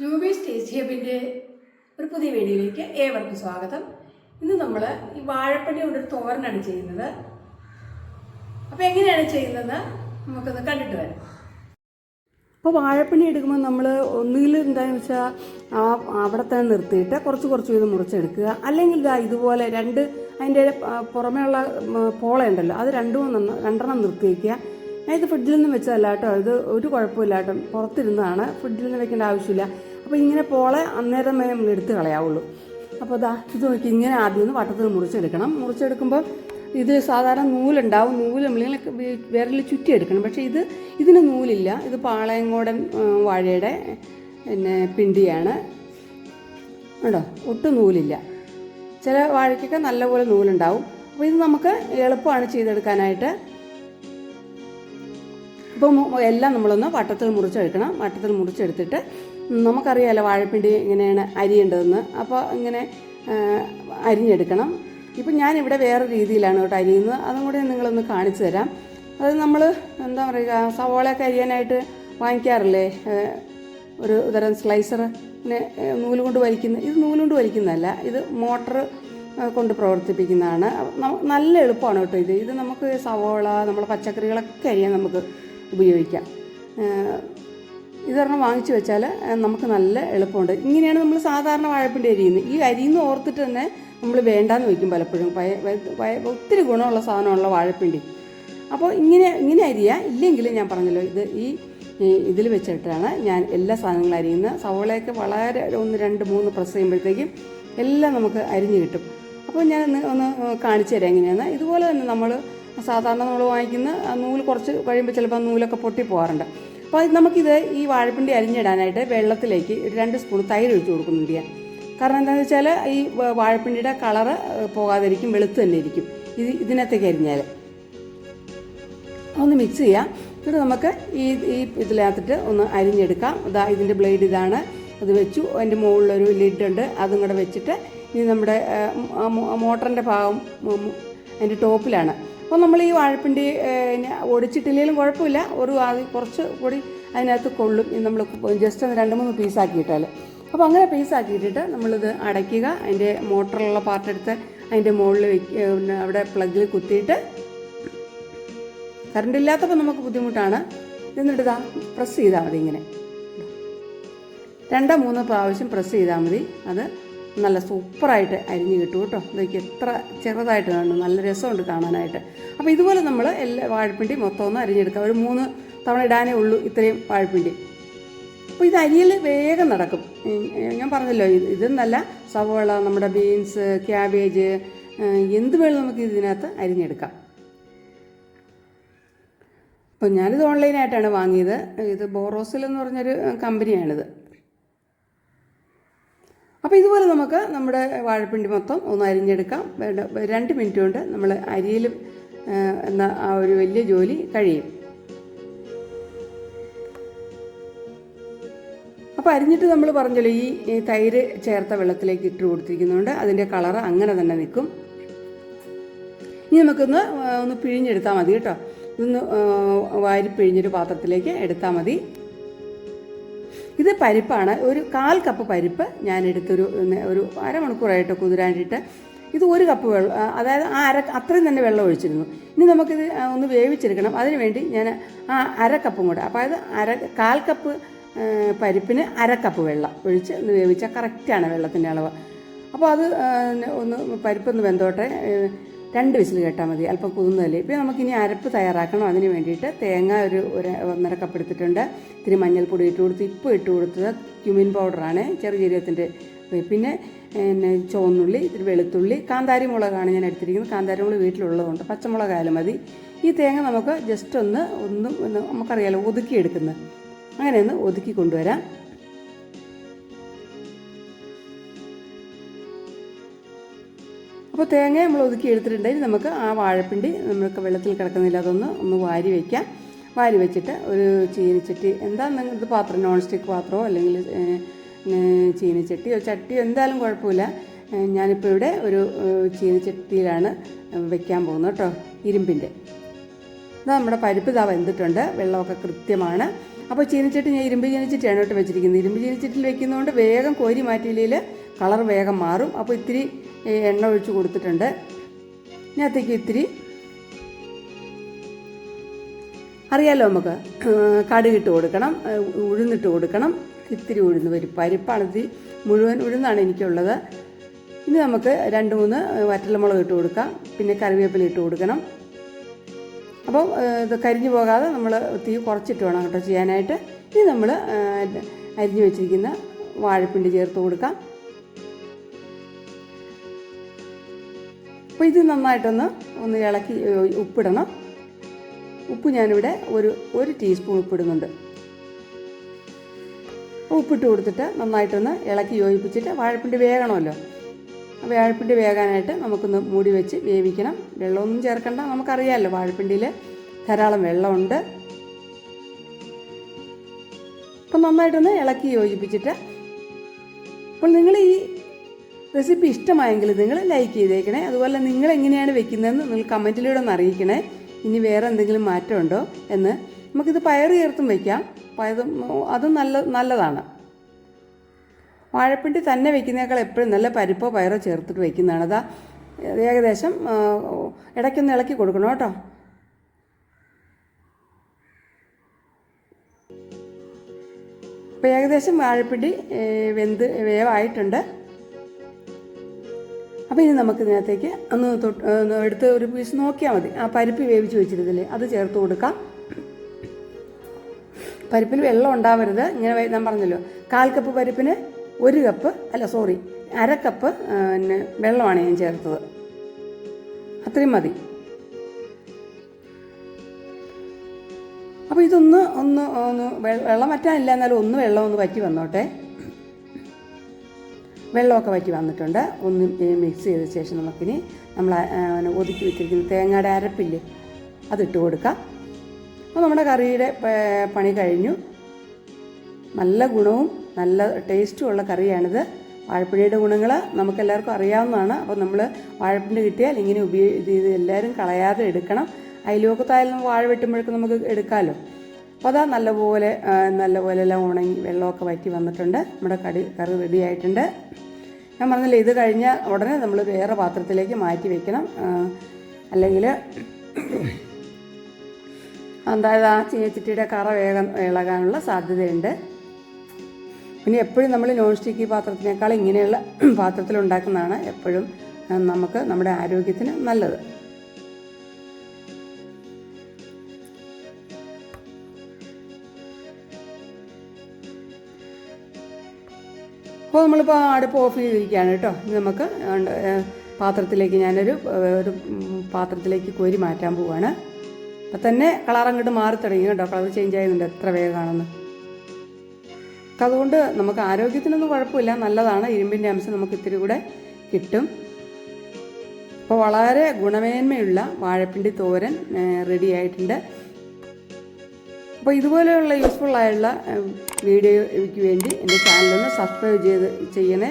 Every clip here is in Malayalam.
ജൂബീസ് ടേസ്റ്റ് ഹബിന്റെ ഒരു പുതിയ വീഡിയോയിലേക്ക് ഏവർക്കും സ്വാഗതം. ഇന്ന് നമ്മൾ ഈ വാഴപ്പള്ളി കൊണ്ടൊരു തോരനാണ് ചെയ്യുന്നത്. അപ്പോൾ എങ്ങനെയാണ് ചെയ്യുന്നത് നമുക്കൊന്ന് കണ്ടിട്ട് വരാം. അപ്പോൾ വാഴപ്പണി എടുക്കുമ്പോൾ നമ്മൾ ഒന്നുകിൽ എന്താണെന്ന് വെച്ചാൽ ആ അവിടെ തന്നെ നിർത്തിയിട്ട് കുറച്ച് കുറച്ച് വീതം മുറിച്ചെടുക്കുക. അല്ലെങ്കിൽ ഇതാ ഇതുപോലെ രണ്ട് അതിന്റെ പുറമേ ഉള്ള പോളയുണ്ടല്ലോ അത് രണ്ടും രണ്ടെണ്ണം നിർത്തി വയ്ക്കുക ഞാൻ ഇത് ഫ്രിഡ്ജിൽ നിന്ന് വെച്ചതല്ല കേട്ടോ. ഇത് ഒരു കുഴപ്പമില്ല കേട്ടോ. പുറത്തിരുന്നതാണ്. ഫ്രിഡ്ജിൽ നിന്ന് വെക്കേണ്ട ആവശ്യമില്ല. അപ്പോൾ ഇങ്ങനെ പോളെ അന്നേരം നമ്മൾ എടുത്ത് കളയാവുള്ളൂ. അപ്പോൾ അതാ ഇത് നോക്കി ഇങ്ങനെ ആദ്യം ഒന്ന് വട്ടത്തിൽ മുറിച്ചെടുക്കണം. മുറിച്ചെടുക്കുമ്പോൾ ഇത് സാധാരണ നൂലുണ്ടാവും. നൂൽ നമ്മളിങ്ങനെ വിരലിൽ ചുറ്റിയെടുക്കണം. പക്ഷേ ഇത് ഇതിന് നൂലില്ല. ഇത് പാളയങ്കോടൻ വാഴയുടെ പിന്നെ പിണ്ടിയാണ്. കേട്ടോ ഒട്ടും നൂലില്ല. ചില വാഴയ്ക്കൊക്കെ നല്ലപോലെ നൂലുണ്ടാവും. അപ്പോൾ ഇത് നമുക്ക് എളുപ്പമാണ് ചെയ്തെടുക്കാനായിട്ട്. ഇപ്പോൾ എല്ലാം നമ്മളൊന്ന് വട്ടത്തിൽ മുറിച്ചെടുക്കണം. വട്ടത്തിൽ മുറിച്ചെടുത്തിട്ട് നമുക്കറിയാമല്ലോ വാഴപ്പിണ്ടി എങ്ങനെയാണ് അരിയേണ്ടതെന്ന്. അപ്പോൾ ഇങ്ങനെ അരിഞ്ഞെടുക്കണം. ഇപ്പം ഞാനിവിടെ വേറെ രീതിയിലാണ് കേട്ടോ അരിയുന്നത്. അതും കൂടി നിങ്ങളൊന്ന് കാണിച്ചു തരാം. അത് നമ്മൾ എന്താ പറയുക സവോളയൊക്കെ അരിയാനായിട്ട് വാങ്ങിക്കാറില്ലേ? ഒരു തരം സ്ലൈസർ പിന്നെ നൂൽ കൊണ്ട് വലിക്കുന്ന ഇത് നൂൽ കൊണ്ട് വലിക്കുന്നതല്ല ഇത് മോട്ടർ കൊണ്ട് പ്രവർത്തിപ്പിക്കുന്നതാണ്. നല്ല എളുപ്പമാണ് കേട്ടോ ഇത്. ഇത് നമുക്ക് സവോള നമ്മൾ പച്ചക്കറികളൊക്കെ അരിയാൻ നമുക്ക് ഉപയോഗിക്കാം. ഇതൊരെണ്ണം വാങ്ങിച്ചു വെച്ചാൽ നമുക്ക് നല്ല എളുപ്പമുണ്ട്. ഇങ്ങനെയാണ് നമ്മൾ സാധാരണ വാഴപ്പിന്റെ അരിയുന്നത് ഈ അരിയെന്ന് ഓർത്തിട്ട് തന്നെ നമ്മൾ വേണ്ടാന്ന് വയ്ക്കും പലപ്പോഴും. ഒത്തിരി ഗുണമുള്ള സാധനമുള്ള വാഴപ്പിണ്ടി. അപ്പോൾ ഇങ്ങനെ ഇങ്ങനെ അരിയാ. ഇല്ലെങ്കിൽ ഞാൻ പറഞ്ഞല്ലോ ഇത് ഈ ഇതിൽ വെച്ചിട്ടാണ് ഞാൻ എല്ലാ സാധനങ്ങളും അരിയുന്നത് സവോളയൊക്കെ വളരെ ഒന്ന് രണ്ട് മൂന്ന് പ്രസ് ചെയ്യുമ്പോഴത്തേക്കും എല്ലാം നമുക്ക് അരിഞ്ഞ് കിട്ടും. അപ്പോൾ ഞാൻ ഒന്ന് ഒന്ന് കാണിച്ചു തരാം എങ്ങനെയാണ് ഇതുപോലെ തന്നെ നമ്മൾ സാധാരണ നമ്മൾ വാങ്ങിക്കുന്ന നൂൽ കുറച്ച് കഴിയുമ്പോൾ ചിലപ്പോൾ നൂലൊക്കെ പൊട്ടി പോകാറുണ്ട്. അപ്പോൾ നമുക്കിത് ഈ വാഴപ്പിണ്ടി അരിഞ്ഞിടാനായിട്ട് വെള്ളത്തിലേക്ക് രണ്ട് സ്പൂൺ തൈര് ഒഴിച്ച് കൊടുക്കുന്നുണ്ട് ഞാൻ കാരണം എന്താണെന്ന് വെച്ചാൽ ഈ വാഴപ്പിണ്ടിയുടെ കളറ് പോകാതിരിക്കും വെളുത്ത് തന്നെ ഇരിക്കും. ഇത് ഇതിനകത്തേക്ക് അരിഞ്ഞാൽ ഒന്ന് മിക്സ് ചെയ്യാം. എന്നിട്ട് നമുക്ക് ഈ ഈ ഇതിനകത്തിട്ട് ഒന്ന് അരിഞ്ഞെടുക്കാം. ഇതാ ഇതിന്റെ ബ്ലേഡ് ഇതാണ്. അത് വെച്ചു. അതിന്റെ മുകളിലൊരു ലിഡുണ്ട് അതും കൂടെ വെച്ചിട്ട് ഇനി നമ്മുടെ മോട്ടറിന്റെ ഭാഗം അതിന്റെ ടോപ്പിലാണ്. അപ്പോൾ നമ്മൾ ഈ വാഴപ്പിണ്ടി ഒടിച്ചിട്ടില്ലെങ്കിലും കുഴപ്പമില്ല. ഒരു കുറച്ച് കൂടി അതിനകത്ത് കൊള്ളും. നമ്മൾ ജസ്റ്റ് ഒന്ന് രണ്ട് മൂന്ന് പീസാക്കിയിട്ടാൽ അപ്പോൾ അങ്ങനെ പീസാക്കിയിട്ടിട്ട് നമ്മളിത് അടയ്ക്കുക. അതിന്റെ മോട്ടറുള്ള പാർട്ട് എടുത്ത് അതിന്റെ മുകളിൽ വെക്കുക അവിടെ പ്ലഗിൽ കുത്തിയിട്ട് കറണ്ട് ഇല്ലാത്തപ്പോൾ നമുക്ക് ബുദ്ധിമുട്ടാണ്. എന്നിട്ട് ഇതാ പ്രസ് ചെയ്താൽ മതി ഇങ്ങനെ. രണ്ടോ മൂന്നോ പ്രാവശ്യം പ്രസ് ചെയ്താൽ മതി. അത് നല്ല സൂപ്പറായിട്ട് അരിഞ്ഞ് കിട്ടും കേട്ടോ. ഇതൊക്കെ എത്ര ചെറുതായിട്ട് കാണും നല്ല രസമുണ്ട് കാണാനായിട്ട്. അപ്പോൾ ഇതുപോലെ നമ്മൾ എല്ലാ വാഴപ്പിണ്ടി മൊത്തം ഒന്ന് അരിഞ്ഞെടുക്കാം. ഒരു മൂന്ന് തവണ ഇടാനേ ഉള്ളൂ ഇത്രയും വാഴപ്പിണ്ടി. അപ്പോൾ ഇത് അരിയൽ വേഗം നടക്കും. ഞാൻ പറഞ്ഞല്ലോ ഇത് ഇതെന്നല്ല സവോള നമ്മുടെ ബീൻസ് ക്യാബേജ് എന്ത് വേണം നമുക്ക് ഇതിനകത്ത് അരിഞ്ഞെടുക്കാം. അപ്പോൾ ഞാനിത് ഓൺലൈനായിട്ടാണ് വാങ്ങിയത്. ഇത് ബോറോസിൽ എന്ന് പറഞ്ഞൊരു കമ്പനിയാണിത്. അപ്പോൾ ഇതുപോലെ നമുക്ക് നമ്മുടെ വാഴപ്പിണ്ടി മൊത്തം ഒന്ന് അരിഞ്ഞെടുക്കാം. രണ്ട് മിനിറ്റ് കൊണ്ട് നമ്മൾ അരിയിൽ എന്ന ആ ഒരു വലിയ ജോലി കഴിയും. അപ്പോൾ അരിഞ്ഞിട്ട് നമ്മൾ പറഞ്ഞല്ലോ ഈ തൈര് ചേർത്ത വെള്ളത്തിലേക്ക് ഇട്ട് കൊടുത്തിരിക്കുന്നതുകൊണ്ട് അതിന്റെ കളറ് അങ്ങനെ തന്നെ നിൽക്കും. ഇനി നമുക്കൊന്ന് ഒന്ന് പിഴിഞ്ഞെടുത്താൽ മതി കേട്ടോ. ഇതൊന്ന് വാരി പിഴിഞ്ഞൊരു പാത്രത്തിലേക്ക് എടുത്താൽ മതി. ഇത് പരിപ്പാണ്. ഒരു കാൽ കപ്പ് പരിപ്പ് ഞാൻ എടുത്തൊരു ഒരു അരമണിക്കൂറായിട്ട് കുതിരാണ്ടിട്ട് ഇത് ഒരു കപ്പ് വെള്ളം അതായത് ആ അര അത്രയും തന്നെ വെള്ളം ഒഴിച്ചിരുന്നു. ഇനി നമുക്കിത് ഒന്ന് വേവിച്ചെടുക്കണം. അതിന് വേണ്ടി ഞാൻ ആ അര കപ്പും കൂടെ അപ്പോൾ അത് അര കാൽ കപ്പ് പരിപ്പിന് അര കപ്പ് വെള്ളം ഒഴിച്ച് ഒന്ന് വേവിച്ചാൽ കറക്റ്റാണ് വെള്ളത്തിന്റെ അളവ്. അപ്പോൾ അത് ഒന്ന് പരിപ്പൊന്ന് വെന്തോട്ടെ. രണ്ട് വിസിൽ കേട്ടാൽ മതി. അല്പം കുതുന്നതല്ലേ ഇപ്പോൾ നമുക്കിനി അരപ്പ് തയ്യാറാക്കണം. അതിന് വേണ്ടിയിട്ട് തേങ്ങ ഒരു ഒരു ഒന്നര കപ്പ് എടുത്തിട്ടുണ്ട്. ഇത്തിരി മഞ്ഞൾപ്പൊടി ഇട്ട് കൊടുത്ത് ഇപ്പോൾ ഇട്ട് കൊടുത്തത് ക്യുമിൻ പൗഡറാണ്. ചെറിയ ജീരകത്തിന്റെ പിന്നെ പിന്നെ ചുവന്നുള്ളി ഇത്തിരി വെളുത്തുള്ളി കാന്താരി മുളകാണ് ഞാൻ എടുത്തിരിക്കുന്നത്. കാന്താരി മുളക് വീട്ടിലുള്ളതുകൊണ്ട് പച്ചമുളകായാലും മതി. ഈ തേങ്ങ നമുക്ക് ജസ്റ്റ് ഒന്ന് ഒന്നും ഒന്ന് നമുക്കറിയാലോ ഒതുക്കിയെടുക്കുന്നത്. അങ്ങനെ ഒന്ന് ഒതുക്കി കൊണ്ടുവരാം. അപ്പോൾ തേങ്ങ നമ്മൾ ഒതുക്കി എടുത്തിട്ടുണ്ടെങ്കിൽ നമുക്ക് ആ വാഴപ്പിണ്ടി നമുക്ക് വെള്ളത്തിൽ കിടക്കുന്നില്ല. അതൊന്ന് ഒന്ന് വാരി വയ്ക്കാം വാരി വെച്ചിട്ട് ഒരു ചീനിച്ചട്ടി എന്താ നിങ്ങൾക്ക് പാത്രം നോൺ സ്റ്റിക്ക് പാത്രമോ അല്ലെങ്കിൽ ചീനിച്ചട്ടിയോ ചട്ടിയോ എന്തായാലും കുഴപ്പമില്ല. ഞാനിപ്പോൾ ഇവിടെ ഒരു ചീനിച്ചട്ടിയിലാണ് വെക്കാൻ പോകുന്നത് കേട്ടോ ഇരുമ്പിന്റെ ഇതാ നമ്മുടെ പരിപ്പ് ഇതാ വെന്തിട്ടുണ്ട്. വെള്ളമൊക്കെ കൃത്യമാണ്. അപ്പോൾ ചീനിച്ചട്ടി ഞാൻ ഇരുമ്പ് ചീനിച്ചട്ടിയാണ് കേട്ടോ വെച്ചിരിക്കുന്നത്. ഇരുമ്പ് ചീനിച്ചട്ടിൽ വെക്കുന്നതുകൊണ്ട് വേഗം കോരി മാറ്റിയില്ലെങ്കിൽ കളർ വേഗം മാറും. അപ്പോൾ ഇത്തിരി എണ്ണ ഒഴിച്ച് കൊടുത്തിട്ടുണ്ട്. ഇതിനകത്തേക്ക് ഇത്തിരി അറിയാലോ നമുക്ക് കടുകിട്ട് കൊടുക്കണം ഉഴുന്നിട്ട് കൊടുക്കണം. ഇത്തിരി ഉഴുന്ന് പരിപ്പ് പരിപ്പാണ് ഇത്തിരി മുഴുവൻ ഉഴുന്നാണ് എനിക്കുള്ളത്. ഇനി നമുക്ക് രണ്ട് മൂന്ന് വറ്റൽമുളക് ഇട്ട് കൊടുക്കാം. പിന്നെ കറിവേപ്പില ഇട്ട് കൊടുക്കണം. അപ്പം ഇത് കരിഞ്ഞു പോകാതെ നമ്മൾ തീ കുറച്ചിട്ട് വേണം കേട്ടോ ചെയ്യാനായിട്ട്. ഇനി നമ്മൾ അരിഞ്ഞു വെച്ചിരിക്കുന്ന വാഴപ്പിണ്ടി ചേർത്ത് കൊടുക്കാം. അപ്പോൾ ഇത് നന്നായിട്ടൊന്ന് ഒന്ന് ഇളക്കി ഉപ്പിടണം. ഉപ്പ് ഞാനിവിടെ ഒരു ഒരു ടീസ്പൂൺ ഉപ്പിടുന്നുണ്ട്. അപ്പോൾ ഉപ്പിട്ട് കൊടുത്തിട്ട് നന്നായിട്ടൊന്ന് ഇളക്കി യോജിപ്പിച്ചിട്ട് വാഴപ്പിണ്ടി വേകണമല്ലോ. ആ വാഴപ്പിണ്ടി വേകാനായിട്ട് നമുക്കൊന്ന് മൂടി വെച്ച് വേവിക്കണം. വെള്ളമൊന്നും ചേർക്കണ്ട നമുക്കറിയാമല്ലോ വാഴപ്പിണ്ടിയിൽ ധാരാളം വെള്ളമുണ്ട്. അപ്പം നന്നായിട്ടൊന്ന് ഇളക്കി യോജിപ്പിച്ചിട്ട് അപ്പോൾ നിങ്ങൾ ഈ റെസിപ്പി ഇഷ്ടമായെങ്കിൽ നിങ്ങൾ ലൈക്ക് ചെയ്തേക്കണേ. അതുപോലെ നിങ്ങൾ എങ്ങനെയാണ് വെക്കുന്നതെന്ന് നിങ്ങൾ കമന്റിലൂടെ ഒന്ന് അറിയിക്കണേ. ഇനി വേറെ എന്തെങ്കിലും മാറ്റമുണ്ടോ എന്ന് നമുക്കിത് പയർ ചേർത്തും വയ്ക്കാം പയറും അതും നല്ല നല്ലതാണ്. വാഴപ്പിണ്ടി തന്നെ വെക്കുന്നേക്കാൾ എപ്പോഴും നല്ല പരിപ്പോ പയറോ ചേർത്തിട്ട് വെക്കുന്നതാണ്. അതാ ഏകദേശം ഇടയ്ക്കൊന്ന് ഇളക്കി കൊടുക്കണം കേട്ടോ. അപ്പോൾ ഏകദേശം വാഴപ്പിണ്ടി വെന്ത് വേവായിട്ടുണ്ട്. അപ്പോൾ ഇനി നമുക്ക് ഇതിനകത്തേക്ക് ഒന്ന് തൊട്ട് എടുത്ത് ഒരു പീസ് നോക്കിയാൽ മതി. ആ പരിപ്പ് വേവിച്ച് വെച്ചിരുന്നില്ലേ അത് ചേർത്ത് കൊടുക്കാം. പരിപ്പിൽ വെള്ളം ഉണ്ടാവരുത്. ഇങ്ങനെ ഞാൻ പറഞ്ഞല്ലോ കാൽ കപ്പ് പരിപ്പിന് ഒരു കപ്പ് അല്ല സോറി അര കപ്പ് പിന്നെ വെള്ളമാണ് ഞാൻ ചേർത്തത്. അത്രയും മതി. അപ്പോൾ ഇതൊന്ന് ഒന്ന് ഒന്ന് വെള്ളം വറ്റാനില്ല എന്നാലും ഒന്ന് വെള്ളം ഒന്ന് വറ്റി വന്നോട്ടെ. വെള്ളമൊക്കെ വറ്റി വന്നിട്ടുണ്ട്. ഒന്ന് മിക്സ് ചെയ്ത ശേഷം നമുക്കിനി നമ്മൾ ഒതുക്കി വെച്ചിരിക്കുന്ന തേങ്ങയുടെ അരപ്പില്ലേ അതിട്ട് കൊടുക്കാം. അപ്പോൾ നമ്മുടെ കറിയുടെ പണി കഴിഞ്ഞു. നല്ല ഗുണവും നല്ല ടേസ്റ്റും ഉള്ള കറിയാണിത്. വാഴപ്പിഴയുടെ ഗുണങ്ങൾ നമുക്കെല്ലാവർക്കും അറിയാവുന്നതാണ്. അപ്പോൾ നമ്മൾ വാഴപ്പിണ്ടി കിട്ടിയാൽ ഇങ്ങനെ ഉപയോഗി ഇത് ഇത് എല്ലാവരും കളയാതെ എടുക്കണം. അയൽവക്കത്തായാലും വാഴ വെട്ടുമ്പോഴേക്കും നമുക്ക് എടുക്കാമല്ലോ അപ്പോൾ അതാ നല്ലപോലെ നല്ലപോലെ എല്ലാം ഉണങ്ങി വെള്ളമൊക്കെ വറ്റി വന്നിട്ടുണ്ട്. നമ്മുടെ കടി കറി റെഡി ആയിട്ടുണ്ട്. ഞാൻ പറഞ്ഞില്ല ഇത് കഴിഞ്ഞ ഉടനെ നമ്മൾ വേറെ പാത്രത്തിലേക്ക് മാറ്റി വെക്കണം. അല്ലെങ്കിൽ അതായത് ആ ചീച്ചിട്ടിയുടെ കറ വേഗം ഇളകാനുള്ള സാധ്യതയുണ്ട്. പിന്നെ എപ്പോഴും നമ്മൾ നോൺ സ്റ്റിക്കി പാത്രത്തിനേക്കാൾ ഇങ്ങനെയുള്ള പാത്രത്തിൽ ഉണ്ടാക്കുന്നതാണ് എപ്പോഴും നമുക്ക് നമ്മുടെ ആരോഗ്യത്തിന് നല്ലത്. അപ്പോൾ നമ്മളിപ്പോൾ അടുപ്പ് ഓഫ് ചെയ്തിരിക്കുകയാണ് കേട്ടോ. ഇനി നമുക്ക് പാത്രത്തിലേക്ക് ഞാനൊരു ഒരു പാത്രത്തിലേക്ക് കോരി മാറ്റാൻ പോവാണ്. അപ്പം തന്നെ കളർ അങ്ങോട്ട് മാറി തുടങ്ങി കേട്ടോ. കളർ ചേഞ്ച് ആയതുണ്ട് എത്ര വേഗമാണെന്ന്. അപ്പം അതുകൊണ്ട് നമുക്ക് ആരോഗ്യത്തിനൊന്നും കുഴപ്പമില്ല. നല്ലതാണ്. ഇരുമ്പിന്റെ അംശം നമുക്ക് ഇത്തിരി കൂടെ കിട്ടും. അപ്പോൾ വളരെ ഗുണമേന്മയുള്ള വാഴപ്പിണ്ടി തോരൻ റെഡി ആയിട്ടുണ്ട്. അപ്പോൾ ഇതുപോലെയുള്ള യൂസ്ഫുൾ ആയുള്ള വീഡിയോയ്ക്ക് വേണ്ടി എന്റെ ചാനലൊന്ന് സബ്സ്ക്രൈബ് ചെയ്ത് ചെയ്യണേ.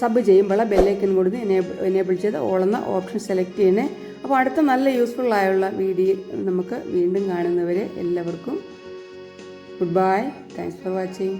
സബ് ചെയ്യുമ്പോൾ ബെല്ലൈക്കൻ കൊടുത്ത് എനേബിൾ എനേബിൾ ചെയ്ത് ഓളുന്ന ഓപ്ഷൻ സെലക്ട് ചെയ്യണേ. അപ്പോൾ അടുത്ത നല്ല യൂസ്ഫുൾ ആയുള്ള വീഡിയോ നമുക്ക് വീണ്ടും കാണുന്നവരെ എല്ലാവർക്കും good bye thanks for watching